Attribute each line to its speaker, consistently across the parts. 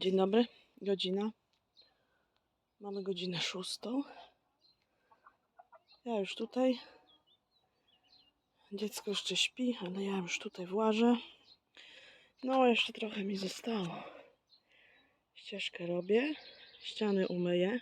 Speaker 1: Dzień dobry, godzina. Mamy godzinę szóstą. Ja już tutaj. Dziecko jeszcze śpi, ale ja już tutaj włażę. No, jeszcze trochę mi zostało. Ścieżkę robię, ściany umyję.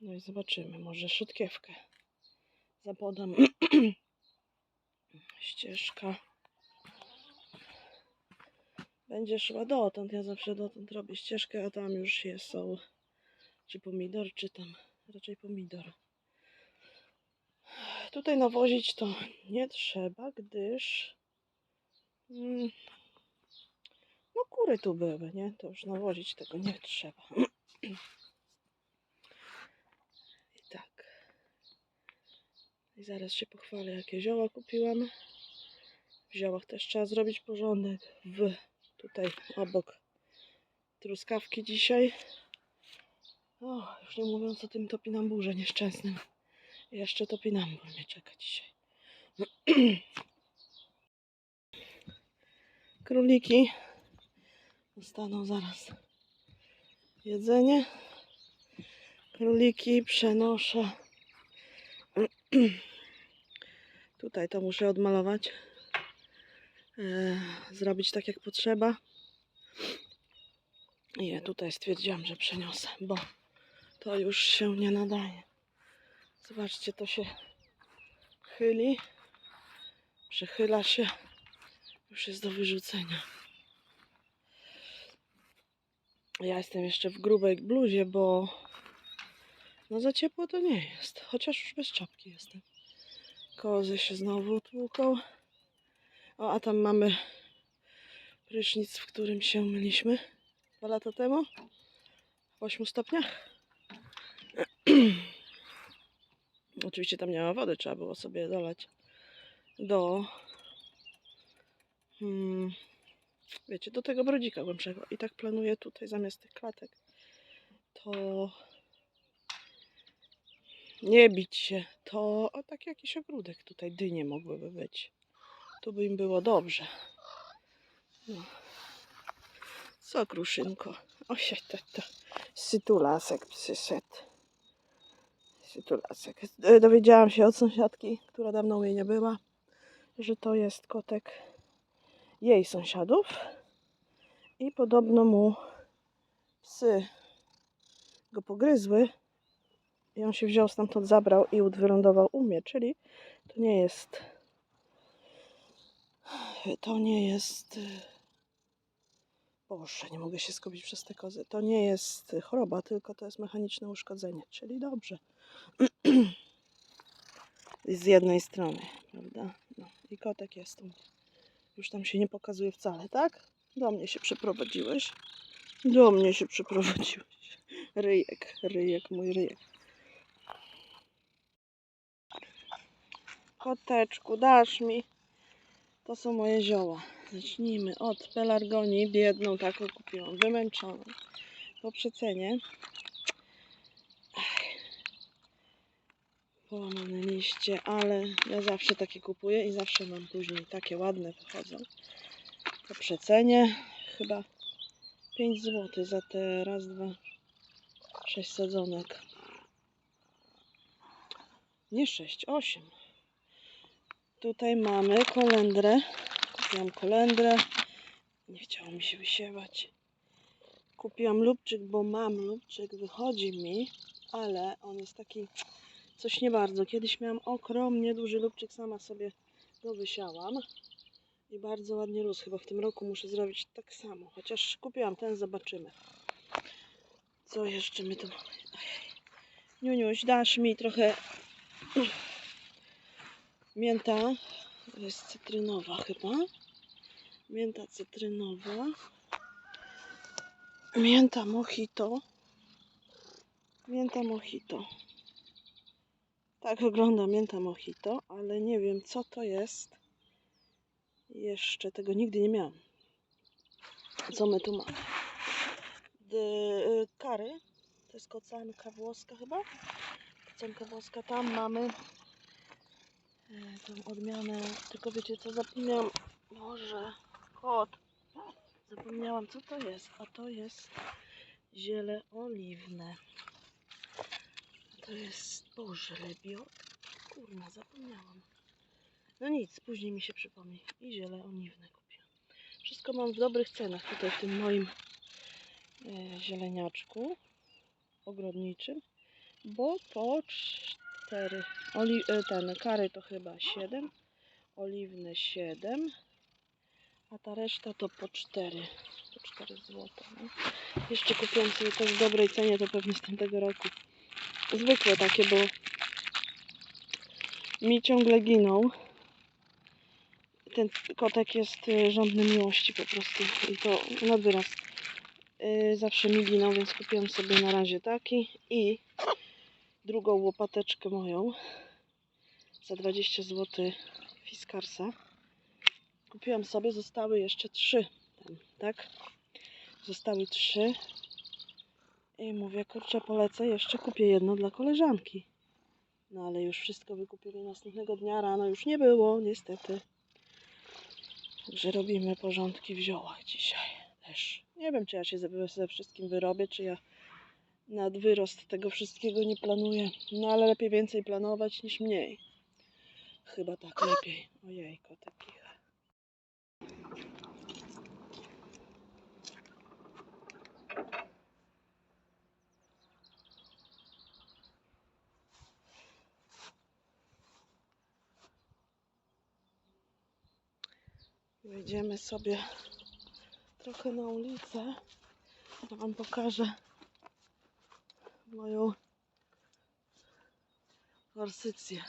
Speaker 1: No i zobaczymy, może szutkiewkę zapodam. Ścieżka będzie szła dotąd. Ja zawsze dotąd robię ścieżkę, a tam już jest są czy pomidor, czy tam raczej pomidor. Tutaj nawozić to nie trzeba, gdyż mm, no kury tu były, nie? To już nawozić tego nie trzeba. I tak. I zaraz się pochwalę, jakie zioła kupiłam. W ziołach też trzeba zrobić porządek. W tutaj obok truskawki dzisiaj. O, już nie mówiąc o tym topinamburze nieszczęsnym. Jeszcze topinambur mnie czeka dzisiaj. Króliki dostaną zaraz jedzenie. Króliki przenoszę. Tutaj to muszę odmalować. E, zrobić tak jak potrzeba. I tutaj stwierdziłam, że przeniosę, bo to już się nie nadaje. Zobaczcie, to się chyli, przechyla się, już jest do wyrzucenia. Ja jestem jeszcze w grubej bluzie, bo no za ciepło to nie jest, chociaż już bez czapki jestem. Kozy się znowu tłuką. O, a tam mamy prysznic, w którym się myliśmy dwa lata temu. W 8 stopniach. Oczywiście tam nie ma wody, trzeba było sobie dolać do hmm, wiecie, do tego brodzika głębszego. I tak planuję tutaj zamiast tych klatek to nie bić się, to o, taki jakiś ogródek tutaj dynie mogłyby być. Tu by im było dobrze. No. Co, kruszynko? O się, to, to. Sytulasek przyszedł. Sytulasek. E, Dowiedziałam się od sąsiadki, która dawno u mnie nie była, że to jest kotek jej sąsiadów. I podobno mu psy go pogryzły. I on się wziął stamtąd, zabrał i wylądował u mnie, czyli to nie jest to nie jest. y, Boże, nie mogę się skupić przez te kozy. To nie jest choroba, tylko to jest mechaniczne uszkodzenie, czyli dobrze. Z jednej strony, prawda? No, I kotek jest tu. Już tam się nie pokazuje wcale, tak? Do mnie się przeprowadziłeś. Do mnie się przeprowadziłeś. Ryjek, ryjek, mój ryjek. Koteczku, dasz mi. To są moje zioła. Zacznijmy od pelargonii. Biedną taką kupiłam, wymęczoną. Po przecenie. Połamane liście, ale ja zawsze takie kupuję i zawsze mam później takie ładne wychodzą. Po przecenie chyba 5 zł za te raz, dwa, sześć sadzonek. Nie 6, 8. Tutaj mamy kolendrę. Kupiłam kolendrę. Nie chciało mi się wysiewać. Kupiłam lubczyk, bo mam lubczyk. Wychodzi mi, ale on jest taki coś nie bardzo. Kiedyś miałam ogromnie duży lubczyk. Sama sobie go wysiałam. I bardzo ładnie rósł. Chyba w tym roku muszę zrobić tak samo. Chociaż kupiłam ten, zobaczymy. Co jeszcze my tu mamy? Ojej. Niuniuś, dasz mi trochę Mięta jest cytrynowa chyba. Mięta cytrynowa. Mięta mojito. Mięta mojito. Tak wygląda mięta mojito, ale nie wiem co to jest. Jeszcze tego nigdy nie miałam. Co my tu mamy? Y, kary. To jest kocanka włoska chyba. Kocanka włoska. Tam mamy tą odmianę. Tylko wiecie co zapomniałam? Boże, kot. Zapomniałam co to jest, a to jest ziele oliwne. To jest, boże, lebiot. Kurna, zapomniałam. No nic, później mi się przypomni. I ziele oliwne kupiłam. Wszystko mam w dobrych cenach tutaj w tym moim e, zieleniaczku ogrodniczym, bo po cztery, oli, e, ten, kary to chyba 7, oliwne 7, a ta reszta to po 4, po 4 zł. No. Jeszcze kupiłam sobie też w dobrej cenie, to pewnie z tamtego roku. Zwykłe takie, bo mi ciągle ginął. Ten kotek jest y, żądny miłości po prostu i to na wyraz. Y, Zawsze mi ginął, więc kupiłam sobie na razie taki i drugą łopateczkę moją za 20 zł Fiskarsa. Kupiłam sobie, zostały jeszcze trzy tak? Zostały trzy. I mówię, kurczę, polecę, jeszcze kupię jedno dla koleżanki. No ale już wszystko wykupili następnego dnia rano, już nie było, niestety. Także robimy porządki w ziołach dzisiaj też. Nie wiem, czy ja się ze wszystkim wyrobię, czy ja nad wyrost tego wszystkiego nie planuję. No ale lepiej więcej planować niż mniej. Chyba tak lepiej. Ojej, kotek kicha. Wyjdziemy sobie trochę na ulicę. Ja Wam pokażę moją forsycję.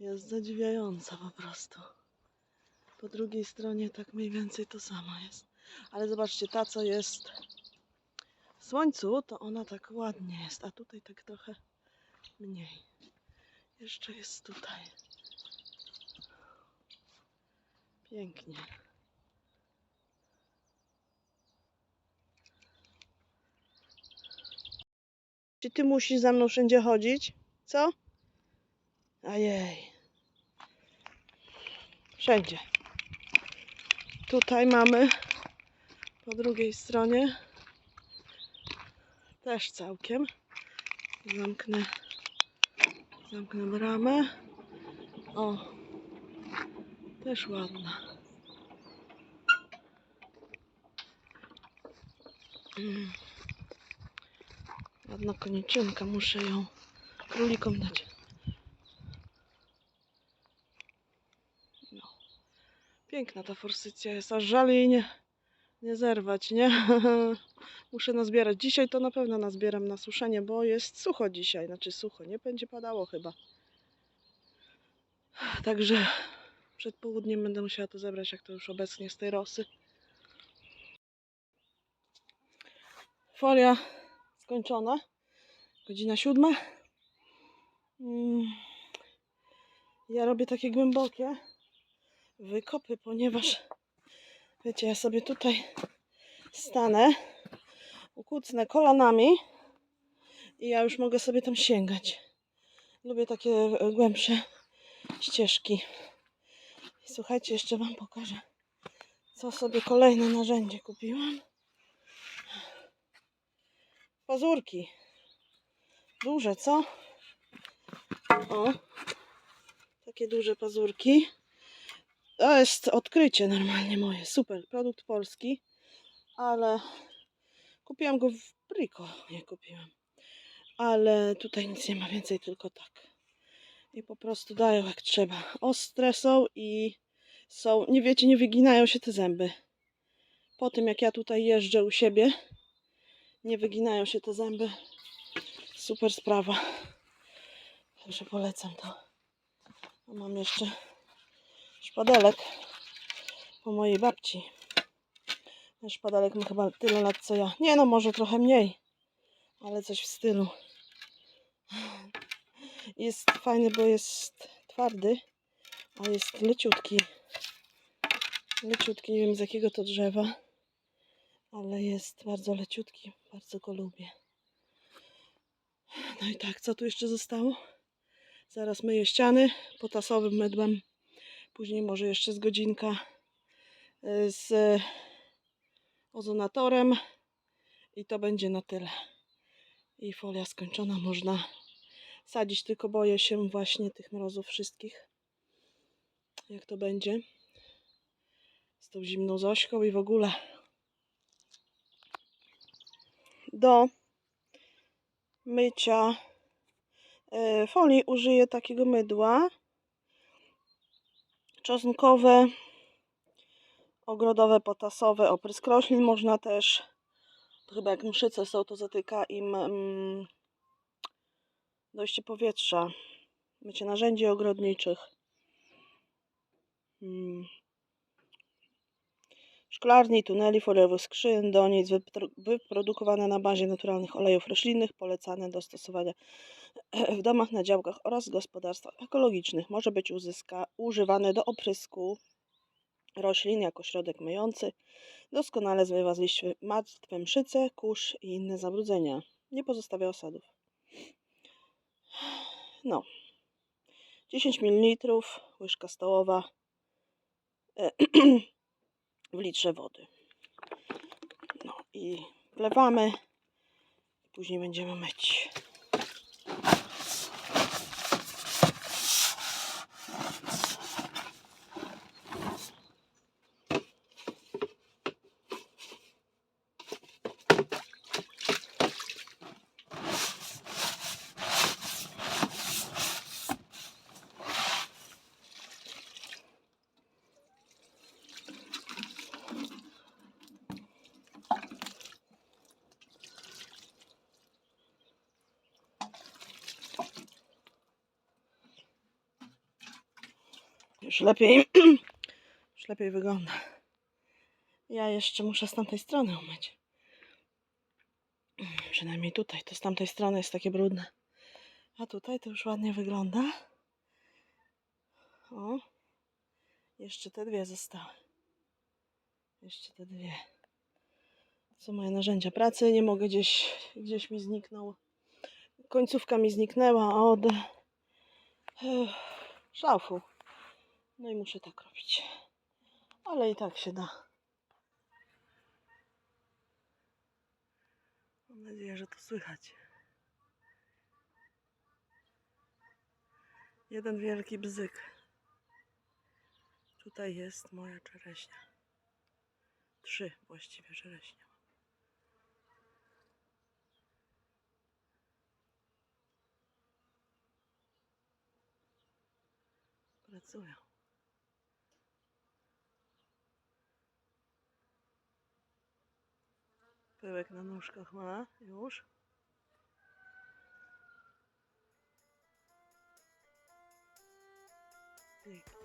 Speaker 1: Jest zadziwiająca po prostu. Po drugiej stronie tak mniej więcej to samo jest. Ale zobaczcie, ta co jest w słońcu, to ona tak ładnie jest, a tutaj tak trochę mniej. Jeszcze jest tutaj. Pięknie. Czy ty musisz za mną wszędzie chodzić? Co? Ajej. Wszędzie. Tutaj mamy po drugiej stronie też całkiem. Zamknę, zamknę bramę. O, też ładna. Mm. Ładna koniczynka, muszę ją królikom dać. No. Piękna ta forsycja jest, aż żal jej nie, nie zerwać, nie? muszę nazbierać. Dzisiaj to na pewno nazbieram na suszenie, bo jest sucho dzisiaj. Znaczy sucho, nie będzie padało chyba. Także przed południem będę musiała to zebrać, jak to już obecnie z tej rosy. Folia skończona. Godzina siódma. Mm. Ja robię takie głębokie wykopy, ponieważ wiecie, ja sobie tutaj stanę, ukucnę kolanami i ja już mogę sobie tam sięgać. Lubię takie e, głębsze ścieżki. Słuchajcie, jeszcze Wam pokażę, co sobie kolejne narzędzie kupiłam. Pazurki. Duże, co? O. Takie duże pazurki. To jest odkrycie normalnie moje. Super. Produkt polski. Ale kupiłam go w Brico. Nie kupiłam. Ale tutaj nic nie ma więcej, tylko tak. I po prostu dają jak trzeba. Ostre są i są, nie wiecie, nie wyginają się te zęby. Po tym jak ja tutaj jeżdżę u siebie, nie wyginają się te zęby. Super sprawa. Także polecam to. A mam jeszcze szpadelek po mojej babci. Ten szpadelek ma chyba tyle lat co ja. Nie no, może trochę mniej, ale coś w stylu. Jest fajny, bo jest twardy, a jest leciutki. Leciutki, nie wiem z jakiego to drzewa, ale jest bardzo leciutki. Bardzo go lubię. No i tak, co tu jeszcze zostało? Zaraz myję ściany potasowym mydłem. Później może jeszcze z godzinka y, z ozonatorem i to będzie na tyle. I folia skończona, można sadzić, tylko boję się właśnie tych mrozów wszystkich. Jak to będzie z tą zimną Zośką i w ogóle. Do mycia e, folii użyję takiego mydła czosnkowe, ogrodowe, potasowe, oprysk roślin. Można też, to chyba jak mszyce są, to zatyka im mm, dojście powietrza, mycie narzędzi ogrodniczych. Mm. Szklarni, tuneli, foliowych skrzyń, donic wypro- wyprodukowane na bazie naturalnych olejów roślinnych, polecane do stosowania w domach, na działkach oraz gospodarstwach ekologicznych. Może być uzyska, używane do oprysku roślin jako środek myjący. Doskonale zmywa z liści martwe mszyce, kurz i inne zabrudzenia. Nie pozostawia osadów. No. 10 ml, łyżka stołowa w litrze wody. No i wlewamy. Później będziemy myć. Już lepiej, już lepiej wygląda. Ja jeszcze muszę z tamtej strony umyć. Przynajmniej tutaj, to z tamtej strony jest takie brudne. A tutaj to już ładnie wygląda. O, jeszcze te dwie zostały. Jeszcze te dwie. Są moje narzędzia pracy. Nie mogę gdzieś, gdzieś mi zniknął. Końcówka mi zniknęła od eh, szlafu. No i muszę tak robić. Ale i tak się da. Mam nadzieję, że to słychać. Jeden wielki bzyk. Tutaj jest moja czereśnia. Trzy właściwie czereśnie. Pracują. Pyłek na nóżkach ma już. Pięknie.